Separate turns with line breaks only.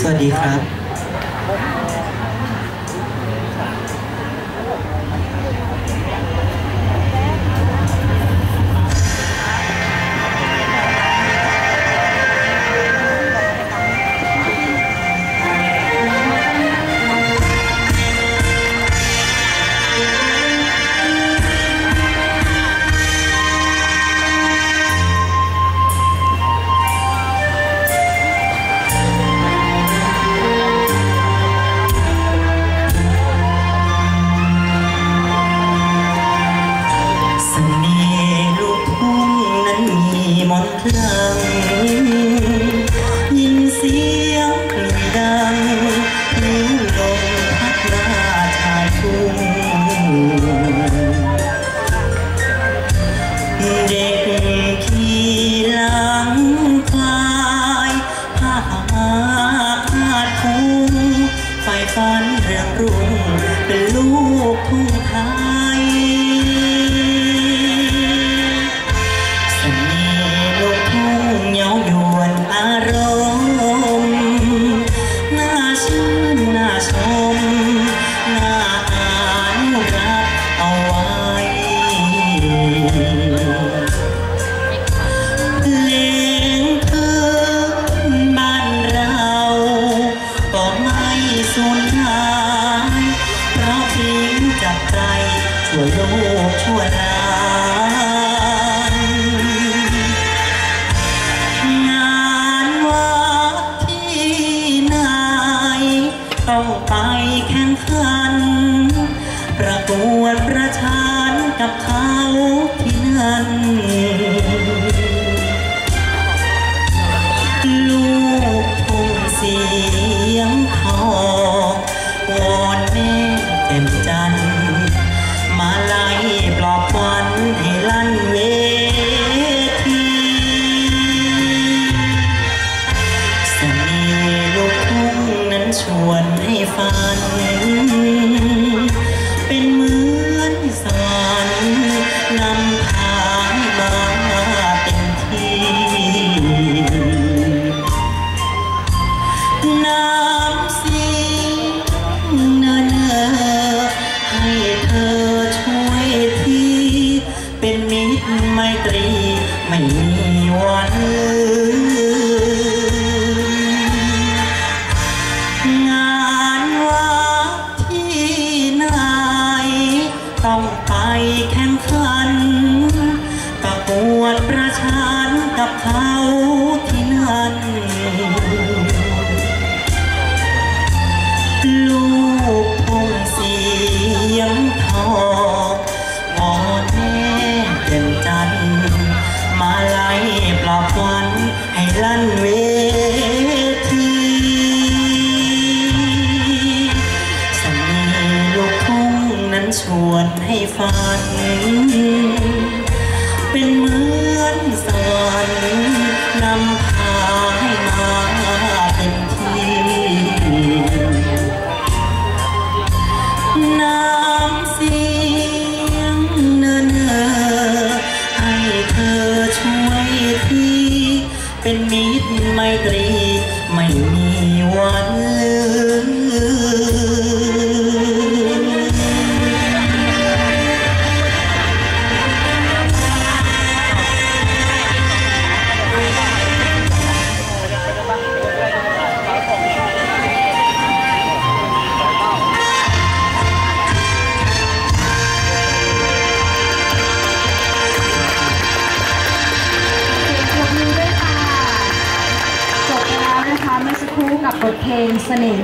สวัสดีครับ เด็กขี่หลังคายผ้าหาขาดคุ้งไฟฟันเรื่องรุ่ง ชั่วโลกชั่วนานงานวัดที่ไหนต้องไปแข่งขัน ประกวดประชันกับเขาที่นั่น ชวนให้ฝัน เป็นเหมือนสวรรค์นำพาให้มาเป็นที่ น้ำสียงเนินเอ่อให้เธอช่วยทีเป็นมิตรไมตรีไม่มีวันลืม ดประชันกับเขาที่นั่น ลูกทุ่งเสียงทองวอแม่เต็มจันทร์มาไล่ปลอบควันให้ลั่นเวทีเสน่ห์ลูกทุ่งนั้นชวนให้ฝัน เป็นเหมือนสวรรค์นำพาให้มาเป็นที่น้ำเสียงเนินเอ่อให้เธอช่วยทีเป็นมิตรไมตรีไม่มีวัน
ทเพลงเสน่ห์